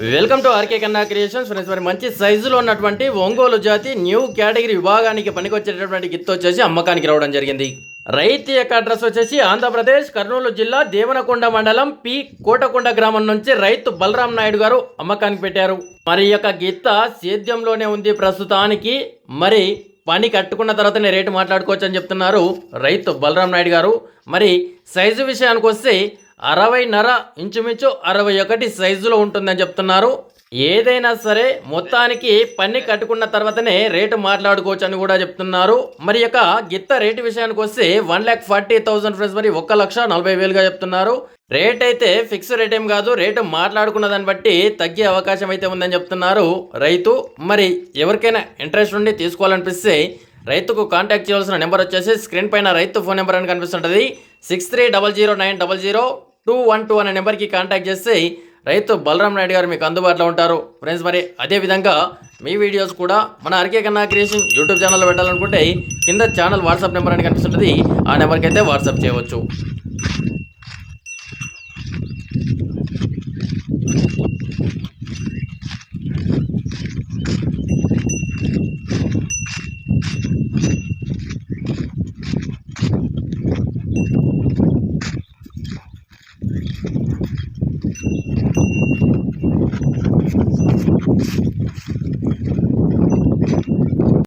Welcome to RK Kanna creations. Friends మరి మంచి సైజులో ఉన్నటువంటి ఒంగోలు జాతి న్యూ కేటగిరీ విభాగానికి పనికొచ్చేటటువంటి గిత్త వచ్చేసి అమ్మకానికి రావడం జరిగింది. రైతు యొక్క అడ్రస్ వచ్చేసి ఆంధ్రప్రదేశ్ కర్నూలు జిల్లా దేవనకొండ మండలం పి కోటకొండ గ్రామం నుంచి రైతు బలరాం నాయుడు గారు అమ్మకానికి పెట్టారు. మరి యొక్క గిత్త సేద్యంలోనే ఉంది ప్రస్తుతానికి. మరి పని కట్టుకున్న తర్వాతనే రేటు మాట్లాడుకోవచ్చు అని చెప్తున్నారు రైతు బలరాం నాయుడు గారు. మరి సైజు విషయానికి వస్తే అరవైన్నర ఇంచుమించు అరవై ఒకటి సైజులో ఉంటుందని చెప్తున్నారు. ఏదైనా సరే మొత్తానికి పని కట్టుకున్న తర్వాతనే రేటు మాట్లాడుకోవచ్చు అని కూడా చెప్తున్నారు. మరి యొక్క గిత్త రేటు విషయానికి వస్తే one lakh forty thousand friends మరి ఒక్క లక్ష నలభై వేలుగా చెప్తున్నారు. రేట్ అయితే ఫిక్స్ రేట్ ఏం కాదు రేటు మాట్లాడుకున్న దాన్ని బట్టి తగ్గే అవకాశం అయితే ఉందని చెప్తున్నారు రైతు. మరి ఎవరికైనా ఇంట్రెస్ట్ ఉండి తీసుకోవాలనిపిస్తే రైతుకు కాంటాక్ట్ చేయాల్సిన నెంబర్ వచ్చేసి స్క్రీన్ పైన రైతు ఫోన్ నెంబర్ అని కనిపిస్తుంటుంది. Six three double zero nine double zero two one two అనే నెంబర్కి కాంటాక్ట్ చేస్తే రైతు బలరాం నాయుడు గారు మీకు అందుబాటులో ఉంటారు. ఫ్రెండ్స్ మరి అదేవిధంగా మీ వీడియోస్ కూడా మన అరకే కన్నా క్రియేషన్ యూట్యూబ్ ఛానల్లో పెట్టాలనుకుంటే కింద ఛానల్ వాట్సాప్ నెంబర్ అని కనిపిస్తుంటుంది. ఆ నెంబర్కి అయితే వాట్సాప్ చేయవచ్చు. あっ。